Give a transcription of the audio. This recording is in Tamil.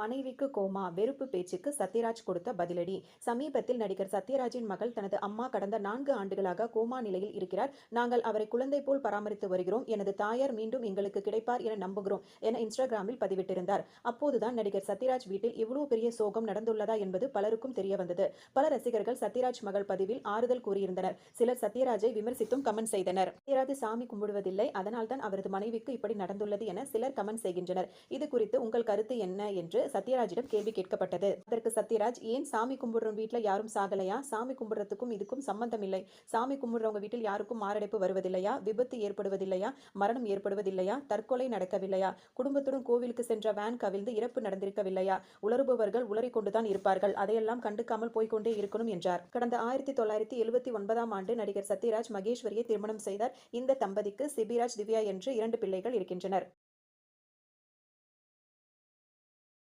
மனைவிக்கு கோமா வெறுப்பு பேச்சுக்கு சத்யராஜ் கொடுத்த பதிலடி. சமீபத்தில் நடிகர் சத்யராஜின் மகள் தனது அம்மா கடந்த நான்கு ஆண்டுகளாக கோமா நிலையில் இருக்கிறார். நாங்கள் அவரை குழந்தை போல் பராமரித்து வருகிறோம். எனது தாயார் மீண்டும் எங்களுக்கு கிடைப்பார் என நம்புகிறோம் என இன்ஸ்டாகிராமில் பதிவிட்டிருந்தார். அப்போதுதான் நடிகர் சத்யராஜ் வீட்டில் இவ்வளவு பெரிய சோகம் நடந்துள்ளதா என்பது பலருக்கும் தெரிய வந்தது பல ரசிகர்கள் சத்யராஜ் மகள் பதிவில் ஆறுதல் கூறியிருந்தனர். சிலர் சத்யராஜை விமர்சித்தும் கமெண்ட் செய்தனர். சத்யராஜ் சாமி கும்பிடுவதில்லை. அதனால்தான் அவரது மனைவிக்கு இப்படி நடந்துள்ளது என சிலர் கமெண்ட் செய்கின்றனர். இது குறித்து உங்கள் கருத்து என்ன? என்று சத்யராஜிடம் கேள்வி கேட்கப்பட்டது. அதற்கு சத்யராஜ் ஏன் சாமி கும்பிடுற வீட்டில் யாரும் சாகலையா? சாமி கும்பிடுறதுக்கும் இதுக்கும் சம்பந்தம் இல்லை சாமி கும்பிடுறவங்க வீட்டில் யாருக்கும் மாரடைப்பு வருவதில்லையா? விபத்து ஏற்படுவதில்லையா? மரணம் ஏற்படுவதில்லையா? தற்கொலை நடக்கவில்லையா? குடும்பத்துடன் கோவிலுக்கு சென்ற வேன் கவிழ்ந்து இறப்பு நடந்திருக்கவில்லையா? உளறுபவர்கள் உளறிக்கொண்டுதான் இருப்பார்கள். அதையெல்லாம் கண்டுக்காமல் போய்கொண்டே இருக்கணும் என்றார். கடந்த ஆயிரத்தி தொள்ளாயிரத்தி எழுபத்தி ஒன்பதாம் ஆண்டு நடிகர் சத்யராஜ் மகேஸ்வரியை திருமணம் செய்தார். இந்த தம்பதிக்கு சிபிராஜ் திவ்யா என்று இரண்டு பிள்ளைகள் இருக்கின்றனர்.